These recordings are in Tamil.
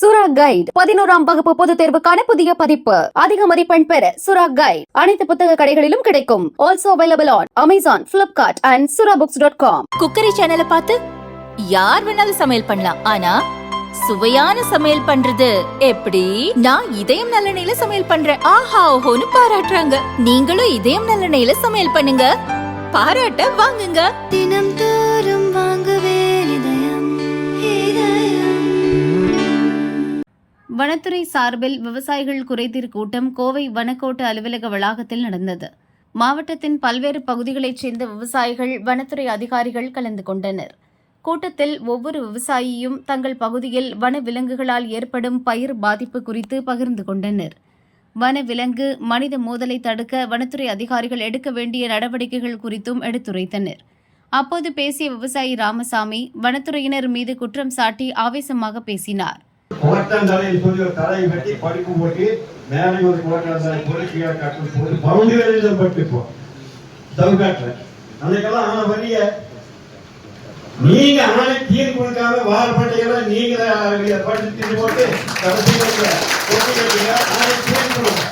சுரா கைட் பதினோராம் வகுப்பு பொதுத் தேர்வுக்கான புதிய பதிப்பு. அதிக மதிப்பெண் பெற சுரா கைட் அனைத்து புத்தக கடைகளிலும் கிடைக்கும். Also available on Amazon Flipkart and Sura books dot com cookery சேனலை பார்த்து யார் வேணாலும் சமையல் பண்ணலாம். ஆனா சுவையான சமையல் பண்றது எப்படி? நான் இதயம் நல்லெண்ணெயில சமையல் பண்றேன். ஆஹா ஓஹோன்னு பாராட்டுறாங்க. நீங்களும் இதயம் நல்லெண்ணெயில சமையல் பண்ணுங்க. பாராட்ட வாங்குங்க. தினம் தோறும் வனத்துறை சார்பில் விவசாயிகள் குறைதீர் கூட்டம் கோவை வனக்கோட்ட அலுவலக வளாகத்தில் நடந்தது. மாவட்டத்தின் பல்வேறு பகுதிகளைச் சேர்ந்த விவசாயிகள் வனத்துறை அதிகாரிகள் கலந்து கொண்டனர். கூட்டத்தில் ஒவ்வொரு விவசாயியும் தங்கள் பகுதியில் வன விலங்குகளால் ஏற்படும் பயிர் பாதிப்பு குறித்து பகிர்ந்து கொண்டனர். வன விலங்கு மனித மோதலை தடுக்க வனத்துறை அதிகாரிகள் எடுக்க வேண்டிய நடவடிக்கைகள் குறித்தும் எடுத்துரைத்தனர். அப்போது பேசிய விவசாயி ராமசாமி வனத்துறையினர் மீது குற்றம் சாட்டி ஆவேசமாக பேசினார். கோட்டாந்தலைன்னு சொல்லி ஒரு தலையை கட்டி படிப்பு போட்டி மேலே ஒரு கோட்டாந்தலை போட்டு கீழே காட்டு போட்டு பவுண்டு வேலையில் பட்டு இப்போ. தவுக்காட்டுல அன்னைக்கெல்லாம் ஆன வழிய நீங்க ஆணை தீர் கொடுக்காம வால் பட்டைகளை நீங்க படிச்சு போட்டு கடைசி ஆணை தீர் கொடுங்க.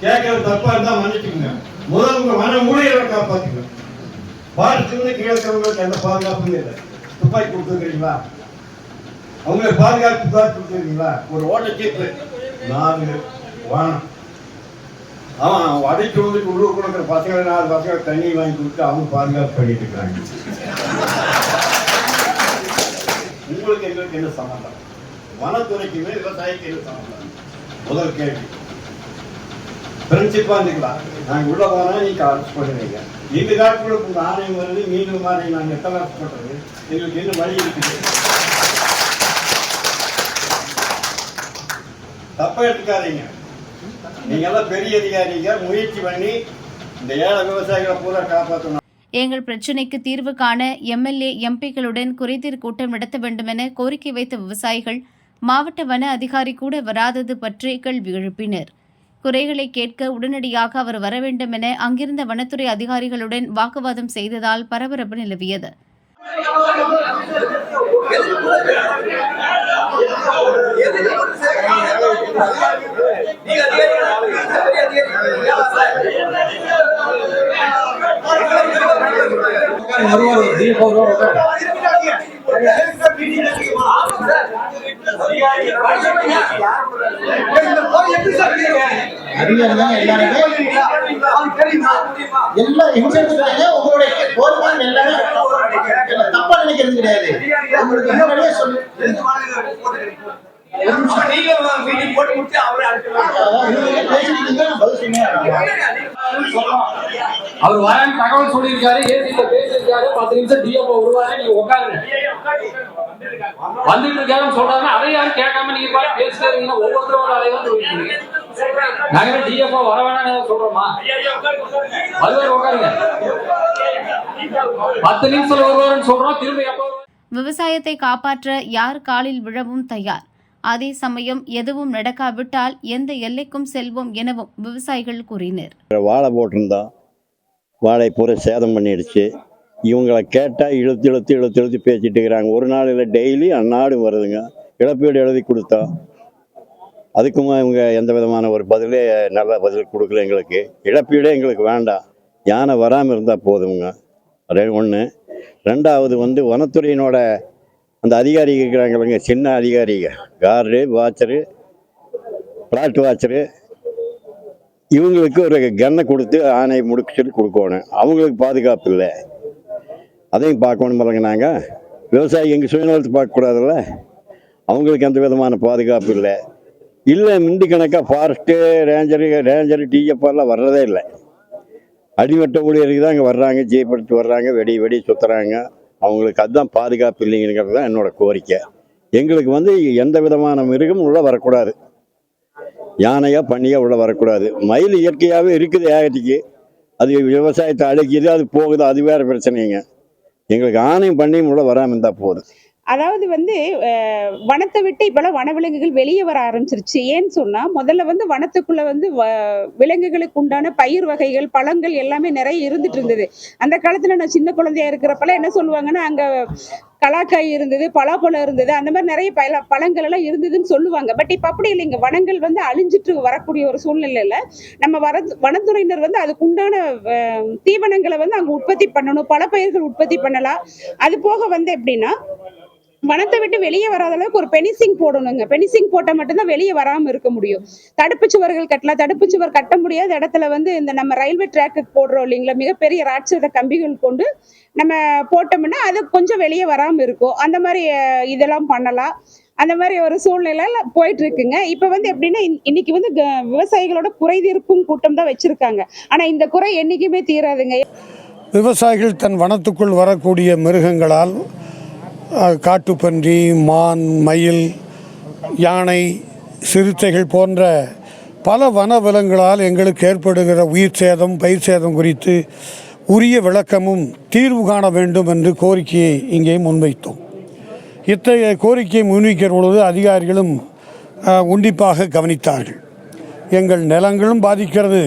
கேட்கறது தப்பா இருந்தா மன்னிச்சுக்கோங்க. முதல் உங்க மன ஊழியரை காப்பாத்துக்கணும். பாடத்துலேருந்து கீழே எந்த பாதுகாப்பும் இல்லை. துப்பாக்கி கொடுத்துருக்கீங்களா அவங்களுக்கு பாதுகாப்பு தான் கொடுத்துருக்கீங்களா? ஒரு ஓட்ட சீப்பு நாலு. வானம். அவன் வடைக்கு வந்து உள்ளூர் கொடுக்குற பசங்க நாலு பசங்க தண்ணி வாங்கி கொடுத்து அவங்க பாதுகாப்பு பண்ணிட்டு இருக்காங்க. உங்களுக்கு எங்களுக்கு என்ன சம்மந்தம் வனத்துறைக்குமே விவசாயிக்கு என்ன சம்மந்தம் முதல் கேள்வி. பிரின்சிப்பா இருந்துக்கலாம் நாங்க உள்ள போனா நீங்க அரெஸ்ட் பண்ணுவீங்க எங்க காட்டுக்குள்ள உங்க ஆணையம் வருது மீண்டும் ஆணையம் நாங்க எத்தனை அரெஸ்ட் பண்றது எங்களுக்கு என்ன வழி இருக்குது? தப்பா எடுத்துக்காதீங்க. நீங்க எல்லாம் பெரிய அதிகாரிங்க முயற்சி பண்ணி இந்த ஏழை விவசாயிகளை பூரா காப்பாற்றணும் எங்கள் பிரச்சினைக்கு தீர்வு காண எம்எல்ஏ எம்பிக்களுடன் குறைதீர் கூட்டம் நடத்த வேண்டுமென கோரிக்கை வைத்த விவசாயிகள் மாவட்ட வன அதிகாரி கூட வராதது பற்றி கேள்வி எழுப்பினர். குறைகளை கேட்க உடனடியாக அவர் வர வேண்டும் என அங்கிருந்த வனத்துறை அதிகாரிகளுடன் வாக்குவாதம் செய்ததால் பரபரப்பு நிலவியது. வருவார் தீபாவளி அதிகாரிகள் எல்லாருமே. எல்லாம் எங்க இருக்காங்க உங்களுடைய கோரிக்கை எல்லாமே தப்பா நினைக்கிறது கிடையாது. உங்களுக்கு முன்னாடியே சொல்லி. அவர் வரேன்னு தகவல் சொல்லியிருக்காரு ஏசியில பேசியிருக்காரு பத்து நிமிஷம் டிஎஃப்ஓ வருவாரு. நீங்க உட்காருங்க. வந்துட்டு இருக்காருன்னு சொல்றாங்க அதை யாரும் கேட்காம நீங்க பாட்டு பேசிட்டே இருக்கீங்க ஒவ்வொருத்தரும் ஒரு அலைவா சொல்லிட்டு நாங்க டிஎஃப்ஓ வர ஏதாவது சொல்றோமா? வருவார் உட்காருங்க. பத்து நிமிஷத்துல வருவாருன்னு சொல்றோம். திரும்ப எப்போ? விவசாயத்தை காப்பாற்ற யார் காலில் விழவும் தயார்? அதே சமயம் எதுவும் நடக்காவிட்டால் எந்த எல்லைக்கும் செல்வோம் எனவும் விவசாயிகள் கூறினர். வாழை போட்டிருந்தோம். வாழை பூரா சேதம் பண்ணிடுச்சு. இவங்களை கேட்டால் இழுத்து இழுத்து இழுத்து இழுத்து பேசிட்டு இருக்கிறாங்க. ஒரு நாள் இல்லை டெய்லி அந்நாடும் வருதுங்க. இழப்பீடு எழுதி கொடுத்தோம் அதுக்கும் இவங்க எந்த விதமான ஒரு பதிலே நல்ல பதில் கொடுக்கல எங்களுக்கு. இழப்பீடே எங்களுக்கு வேண்டாம். யானை வராமல் இருந்தால் போதுங்க ரெ ஒன்று ரெண்டாவது வந்து வனத்துறையினோட அந்த அதிகாரிகள் இருக்கிறாங்க இல்லைங்க சின்ன அதிகாரிங்க கார்டு வாட்சரு பிளாட் வாட்சரு இவங்களுக்கு ஒரு கன்னை கொடுத்து ஆணை முடிக்க சொல்லி கொடுக்கணும். அவங்களுக்கு பாதுகாப்பு இல்லை. அதையும் பார்க்கணும் இல்லைங்க நாங்கள் விவசாயி எங்கள் சுயநலத்தை பார்க்கக்கூடாதுல்ல? அவங்களுக்கு எந்த விதமான பாதுகாப்பு இல்லை. இல்லை மிண்டி கணக்காக ஃபாரஸ்ட்டு ரேஞ்சரு ரேஞ்சரு டிஎஃப் வர்றதே இல்லை. அடிமட்ட ஊழியருக்கு தான் இங்கே வர்றாங்க ஜெயப்படுத்தி வர்றாங்க வெடி வெடி சுற்றுறாங்க அவங்களுக்கு அதுதான் பாதுகாப்பு இல்லைங்கிறது தான் என்னோட கோரிக்கை. எங்களுக்கு வந்து எந்த விதமான மிருகமும் உள்ளே வரக்கூடாது. யானையாக பண்ணியாக உள்ளே வரக்கூடாது. மயில் இயற்கையாகவே இருக்குது ஏகத்துக்கு. அது விவசாயத்தை அழைக்கிது அது போகுது அது வேறு பிரச்சனைங்க. எங்களுக்கு ஆணையம் பண்ணியும் கூட வராமல் இருந்தால் போதும். அதாவது வந்து வனத்தை விட்டு இப்போலாம் வனவிலங்குகள் வெளியே வர ஆரம்பிச்சிருச்சு. ஏன்னு சொன்னா முதல்ல வந்து வனத்துக்குள்ள வந்து வ- விலங்குகளுக்கு உண்டான பயிர் வகைகள் பழங்கள் எல்லாமே நிறைய இருந்துட்டு இருந்தது. அந்த காலத்துல நான் சின்ன குழந்தையா இருக்கிறப்பெல்லாம் என்ன சொல்லுவாங்கன்னா அங்க கலாக்காய் இருந்தது பலாப்பழம் இருந்தது அந்த மாதிரி நிறைய பல பழங்கள் எல்லாம் இருந்ததுன்னு சொல்லுவாங்க. பட் இப்ப அப்படி இல்லைங்க வனங்கள் வந்து அழிஞ்சிட்டு வரக்கூடிய ஒரு சூழ்நிலையில நம்ம வர வனத்துறையினர் வந்து அதுக்கு உண்டான தீவனங்களை வந்து அங்க உற்பத்தி பண்ணணும் பல பயிர்கள் உற்பத்தி பண்ணலாம். அது போக வந்து எப்படின்னா வனத்தை விட்டு வெளியே வராத அளவுக்கு ஒரு பெனிசிங் போடணுங்க. பெனிசிங் போட்டால் மட்டும்தான் வெளியே வராமல் இருக்க முடியும். தடுப்பு சுவர்கள் கட்டலாம் தடுப்பு சுவர் கட்ட முடியாத இடத்துல வந்து இந்த நம்ம ரயில்வே ட்ராக்கு போடுறோம் இல்லைங்களா? மிகப்பெரிய ராட்சத கம்பிகள் கொண்டு நம்ம போட்டோம்னா அது கொஞ்சம் வெளியே வராமல் இருக்கும். அந்த மாதிரி இதெல்லாம் பண்ணலாம். அந்த மாதிரி ஒரு சூழ்நிலையில போயிட்டு இருக்குங்க இப்போ வந்து எப்படின்னா இன்னைக்கு வந்து க- விவசாயிகளோட குறைதீர்ப்பும் கூட்டம் தான் வச்சிருக்காங்க. ஆனா இந்த குறை என்னைக்குமே தீராதுங்க. விவசாயிகள் தன் வனத்துக்குள் வரக்கூடிய மிருகங்களால் காட்டுப்பன்றி மான் மயில் யானை சிறுத்தைகள் போன்ற பல வனவிலங்குகளால் எங்களுக்கு ஏற்படுகிற உயிர் சேதம் பயிர் சேதம் குறித்து உரிய விளக்கமும் தீர்வு காண வேண்டும் என்று கோரிக்கையை இங்கே முன்வைத்தோம். இத்தகைய கோரிக்கையை முன்வைக்கிற பொழுது அதிகாரிகளும் உண்டிப்பாக கவனித்தார்கள். எங்கள் நிலங்களும் பாதிக்கிறது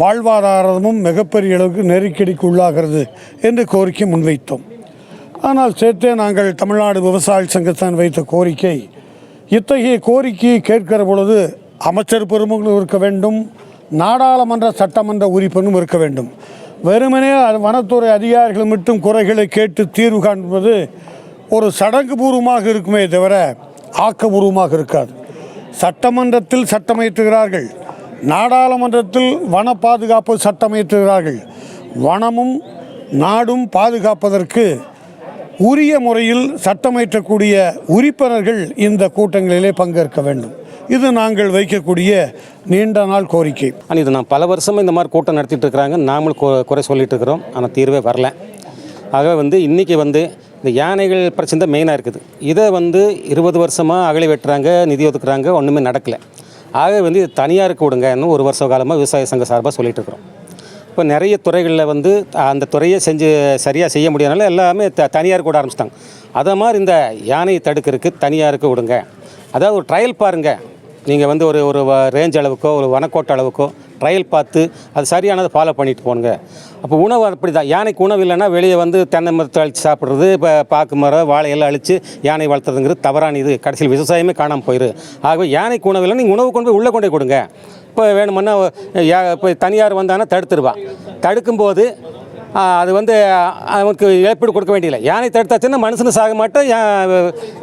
வாழ்வாதாரமும் மிகப்பெரிய அளவுக்கு நெருக்கடிக்கு உள்ளாகிறது என்று கோரிக்கை முன்வைத்தோம். ஆனால் சேர்த்தே நாங்கள் தமிழ்நாடு விவசாய சங்கத்தான் வைத்த கோரிக்கை. இத்தகைய கோரிக்கையை கேட்கிற பொழுது அமைச்சர் பெருமகளும் இருக்க வேண்டும் நாடாளுமன்ற சட்டமன்ற உறுப்பினரும் இருக்க வேண்டும். வெறுமனே அது வனத்துறை அதிகாரிகள் மட்டும் குறைகளை கேட்டு தீர்வு காண்பது ஒரு சடங்கு பூர்வமாக இருக்குமே தவிர ஆக்கபூர்வமாக இருக்காது. சட்டமன்றத்தில் சட்டமைத்துகிறார்கள் நாடாளுமன்றத்தில் வன பாதுகாப்பு சட்டமைத்துகிறார்கள் வனமும் நாடும் பாதுகாப்பதற்கு உரிய முறையில் சட்டமியற்றக்கூடிய உறுப்பினர்கள் இந்த கூட்டங்களிலே பங்கேற்க வேண்டும். இது நாங்கள் வைக்கக்கூடிய நீண்ட நாள் கோரிக்கை. ஆனால் இது நான் பல வருஷமாக இந்த மாதிரி கூட்டம் நடத்திட்டு இருக்கிறாங்க. நாமளும் குறை சொல்லிட்டு இருக்கிறோம். ஆனால் தீர்வே வரல. ஆகவே வந்து இன்றைக்கி வந்து இந்த யானைகள் பிரச்சனை தான் மெயினாக இருக்குது. இதை வந்து இருபது வருஷமாக அகழி வெட்டுறாங்க நிதி ஒதுக்குறாங்க ஒன்றுமே நடக்கலை. ஆகவே வந்து இது தனியாருக்கு விடுங்கன்னு ஒரு வருஷ காலமாக விவசாய சங்க சார்பாக சொல்லிட்டு இருக்கிறோம். இப்போ நிறைய துறைகளில் வந்து அந்த துறையை செஞ்சு சரியாக செய்ய முடியாதனால எல்லாமே த தனியார் விட ஆரம்பிச்சிட்டாங்க. அதை மாதிரி இந்த யானையை தடுக்கிறதுக்கு தனியாருக்கு விடுங்க. அதாவது ஒரு ட்ரையல் பாருங்கள் நீங்கள் வந்து ஒரு ஒரு ரேஞ்ச் அளவுக்கோ ஒரு வனக்கோட்டை அளவுக்கோ ட்ரையல் பார்த்து அது சரியானதை ஃபாலோ பண்ணிட்டு போனுங்க. அப்போ உணவு அப்படி தான் யானைக்கு உணவு இல்லைன்னா வெளியே வந்து தென்னை மரத்தை அழித்து சாப்பிட்றது இப்போ பாக்கு மரம் வாழையெல்லாம் அழித்து யானை வளர்த்துறதுங்கிறது தவறான இது. கடைசியில் விவசாயமே காணாமல் போயிடும் ஆகவே யானைக்கு உணவு இல்லைன்னா நீங்கள் உணவு கொண்டு போய் உள்ளே கொண்டு கொடுங்க. இப்போ வேணுமுன்னா இப்போ தனியார் வந்தாங்கன்னா தடுத்துருவான் தடுக்கும்போது அது வந்து அவனுக்கு இழப்பீடு கொடுக்க வேண்டியதில்லை. யானை தடுத்தாச்சுன்னா மனுஷனு சாக மாட்டோம்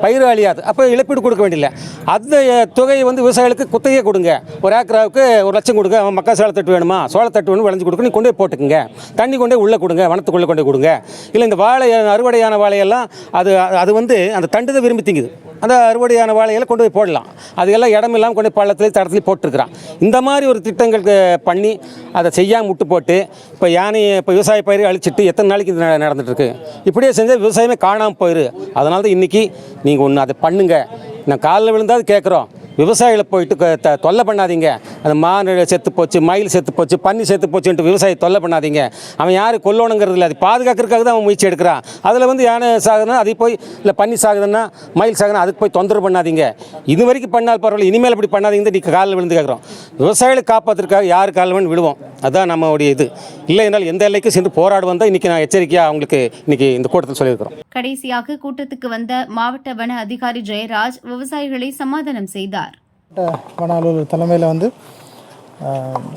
பயிர் அழியாது. அப்போ இழப்பீடு கொடுக்க வேண்டியதில்லை. அந்த தொகையை வந்து விவசாயிகளுக்கு குத்தகையே கொடுங்க. ஒரு ஏக்கராவுக்கு ஒரு லட்சம் கொடுங்க. அவன் மக்கள் சோளத்தட்டு வேணுமா? சோளத்தட்டு வேணும் விளைஞ்சு கொடுக்க நீ கொண்டு போய் போட்டுக்குங்க. தண்ணி கொண்டு உள்ளே கொடுங்க. வனத்துக்குள்ளே கொண்டு கொடுங்க. இல்லை இந்த வாழை அறுவடையான வாழையெல்லாம் அது அது வந்து அந்த தண்டு தான் விரும்பி திங்குது. அந்த அறுவடையான வாழையெல்லாம் கொண்டு போய் போடலாம். அதுக்கெல்லாம் இடம் இல்லாமல் கொண்டு போய் பள்ளத்துலேயும் தடத்துலேயும் போட்டுருக்குறான். இந்த மாதிரி ஒரு திட்டங்கள் பண்ணி அதை செய்யாமல் விட்டு போட்டு இப்போ யானை இப்போ விவசாய பயிர் அழிச்சிட்டு எத்தனை நாளைக்கு இது ந- இப்படியே செஞ்சால் விவசாயமே காணாமல் போயிரு. அதனால தான் இன்றைக்கி நீங்கள் ஒன்று அதை பண்ணுங்கள் நான் காலில் விழுந்தாது கேட்குறோம் விவசாயிகளை போயிட்டு த- தொல்லை பண்ணாதீங்க. அந்த மாநில செத்து போச்சு மயில் செத்து போச்சு பன்னி செத்து போச்சுன்ட்டு விவசாயி தொல்லை பண்ணாதீங்க. அவன் யார் கொல்லணுங்கிறது இல்லை. அது பாதுகாக்கிறதுக்காக தான் அவன் முயற்சி எடுக்கிறான். அதில் வந்து யானை சாகுதுன்னா அதை போய் இல்லை பன்னி சாகுதுன்னா மயில் சாகுதுன்னா அதுக்கு போய் தொந்தரவு பண்ணாதீங்க. இது வரைக்கும் பண்ணால் பரவாயில்ல. இனிமேல் அப்படி பண்ணாதீங்க நீ காலில் விழுந்து கேட்குறோம் விவசாயிகளை காப்பாற்றுறதுக்காக யார் காலில் வேணும் விழுவோம் அதுதான் நம்மளுடைய இது. இல்லை என்றால் எந்த எல்லைக்கும் சென்று போராடுவோம் தான் இன்றைக்கி நான் எச்சரிக்கையாக அவங்களுக்கு இன்றைக்கி இந்த கூட்டத்தில் சொல்லியிருக்கிறோம். கடைசியாக கூட்டத்துக்கு வந்த மாவட்ட வன அதிகாரி ஜெயராஜ் விவசாயிகளை சமாதானம் செய்தார். வன அலுவலர் தலைமையில் வந்து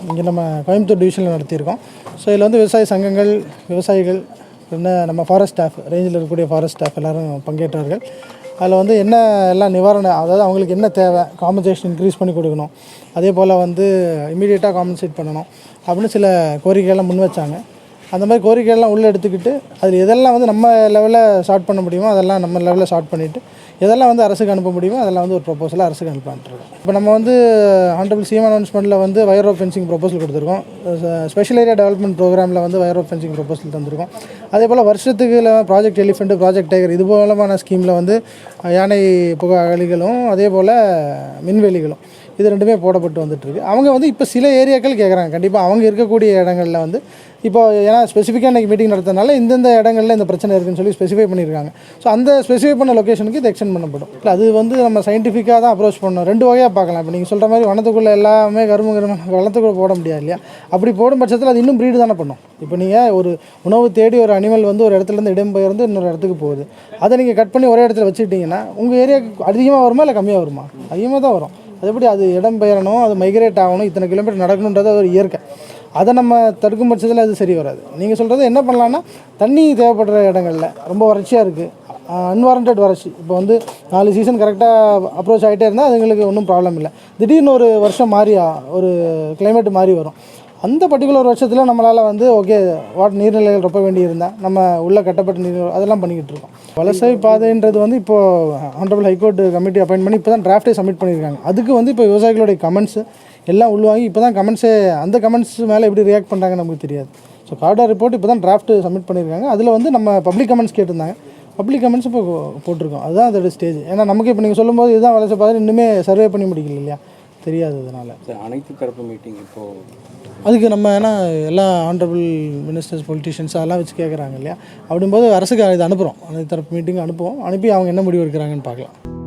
இங்கே நம்ம கோயம்புத்தூர் டிவிஷனில் நடத்தியிருக்கோம். ஸோ இதில் வந்து விவசாய சங்கங்கள் விவசாயிகள் என்ன நம்ம ஃபாரஸ்ட் ஸ்டாஃப் ரேஞ்சில் இருக்கக்கூடிய ஃபாரஸ்ட் ஸ்டாஃப் எல்லாரும் பங்கேற்றார்கள். அதில் வந்து என்ன எல்லாம் நிவாரணம் அதாவது அவங்களுக்கு என்ன தேவை காம்பன்சேஷன் இன்க்ரீஸ் பண்ணி கொடுக்கணும். அதே போல் வந்து இமீடியட்டாக காம்பன்சேட் பண்ணணும் அப்படின்னு சில கோரிக்கைகள்லாம் முன் வச்சாங்க. அந்த மாதிரி கோரிக்கைகள்லாம் உள்ளே எடுத்துக்கிட்டு அதில் எதெல்லாம் வந்து நம்ம லெவலில் ஸ்டார்ட் பண்ண முடியுமோ அதெல்லாம் நம்ம லெவலில் ஸ்டார்ட் பண்ணிவிட்டு இதெல்லாம் வந்து அரசுக்கு அனுப்ப முடியுமோ? அதெல்லாம் வந்து ஒரு ப்ரொபோசலாக அரசுக்கு அனுப்பான்ட்டுருக்கோம் இப்போ நம்ம வந்து ஹண்ட்ரபிள் சிஎம் அனௌன்ஸ்மெண்ட்டில் வந்து வயர் ஆஃப் ஃபென்சிங் ப்ரொபோசல் கொடுத்துருக்கோம். ஸ்பெஷல் ஏரியா டெவலப்மெண்ட் ப்ரோக்ராமில் வந்து வயர் ஆஃப் ஃபென்சிங் ப்ரொபோசல் தந்திருக்கோம். அதே போல் வருஷத்துக்கு ப்ராஜெக்ட் எலிஃபெண்ட் ப்ராஜெக்ட் டைகர் இது போலமான ஸ்கீமில் வந்து யானை புகை அகழிகளும் அதே போல் மின்வெளிகளும் இது ரெண்டுமே போடப்பட்டு வந்துட்டுருக்கு அவங்க வந்து இப்போ சில ஏரியாக்கள் கேட்குறாங்க கண்டிப்பாக அவங்க இருக்கக்கூடிய இடங்களில் வந்து இப்போ ஏன்னா ஸ்பெசிஃபிக்காக இன்றைக்கி மீட்டிங் நடத்துறதுனால இந்தந்த இடங்களில் இந்த பிரச்சனை இருக்குதுன்னு சொல்லி ஸ்பெசிஃபை பண்ணியிருக்காங்க. ஸோ அந்த ஸ்பெசிஃபை பண்ண லொக்கேஷனுக்கு இது எக்ஸ்டெண்ட் பண்ணப்படும். இல்லை அது வந்து நம்ம சயின்டிஃபிக்காக தான் அப்ரோச் பண்ணணும். ரெண்டு வகையாக பார்க்கலாம். இப்போ நீங்கள் சொல்கிற மாதிரி வனத்துக்குள்ளே எல்லாமே கரும்பு கரும்பு வனத்துக்குள்ளே போட முடியாது இல்லையா? அப்படி போடும் பட்சத்தில் அது இன்னும் ப்ரீடு தானே பண்ணும். இப்போ நீங்கள் ஒரு உணவு தேடி ஒரு அனிமல் வந்து ஒரு இடத்துலேருந்து இடம்பெயர்ந்து இன்னொரு இடத்துக்கு போகுது. அதை நீங்கள் கட் பண்ணி ஒரே இடத்துல வச்சுக்கிட்டிங்கன்னா உங்கள் ஏரியாவுக்கு அதிகமாக வருமா இல்லை கம்மியாக வருமா? அதிகமாக தான் வரும். அது எப்படி அது இடம் பெயரணும் அது மைக்ரேட் ஆகணும் இத்தனை கிலோமீட்டர் நடக்கணுன்றது ஒரு இயற்கை. அதை நம்ம தடுக்கும் பட்சத்தில் அது சரி வராது. நீங்கள் சொல்கிறது என்ன பண்ணலான்னா தண்ணி தேவைப்படுற இடங்களில் ரொம்ப வறட்சியாக இருக்குது அன்வாரண்டட் வறட்சி. இப்போ வந்து நாலு சீசன் கரெக்டாக அப்ரோச் ஆகிட்டே இருந்தால் அதுங்களுக்கு ஒன்றும் ப்ராப்ளம் இல்லை. திடீர்னு ஒரு வருஷம் மாறி ஒரு கிளைமேட் மாறி வரும். அந்த பர்டிகுலர் வருஷத்தில் நம்மளால் வந்து ஓகே வாட் நீர்நிலைகள் ரொப்ப வேண்டியிருந்தால் நம்ம உள்ளே கட்டப்பட்ட நீர் அதெல்லாம் பண்ணிக்கிட்டு இருக்கோம். வலசை பாதைன்றது வந்து இப்போது ஆனரபிள் ஹைகோர்ட் கமிட்டி அப்பாயின்ட் பண்ணி இப்போ தான் டிராஃப்டே சப்மிட் பண்ணியிருக்காங்க. அதுக்கு வந்து இப்போ விவசாயிகளுடைய கமெண்ட்ஸு எல்லாம் உள்வாங்கி இப்போ தான் கமெண்ட்ஸே அந்த கமெண்ட்ஸ் மேலே எப்படி ரியாக்ட் பண்ணுறாங்கன்னு நமக்கு தெரியாது. ஸோ கார்டா ரிப்போர்ட் இப்போ தான் டிராஃப்ட் சப்மிட் பண்ணியிருக்காங்க. அதில் வந்து நம்ம பப்ளிக் கமெண்ட்ஸ் கேட்டிருந்தாங்க. பப்ளிக் கமெண்ட்ஸ் இப்போ போட்டிருக்கோம். அதுதான் அதோட ஸ்டேஜ் ஏன்னா நமக்கு இப்போ நீங்கள் சொல்லும்போது இதுதான் வளர்ச்சி பாதை. இன்னுமே சர்வே பண்ணி முடிக்கல இல்லையா? தெரியாது அதனால். அனைத்து தரப்பு மீட்டிங் இப்போது அதுக்கு நம்ம ஏன்னா எல்லா ஆனரபிள் மினிஸ்டர்ஸ் பொலிட்டிஷியன்ஸ் அதெல்லாம் வச்சு கேட்குறாங்க இல்லையா? அப்படிங்கும்போது அரசுக்கு இது அனுப்புகிறோம் அனைத்து தரப்பு மீட்டிங் அனுப்புவோம். அனுப்பி அவங்க என்ன முடிவு எடுக்கிறாங்கன்னு பார்க்கலாம்.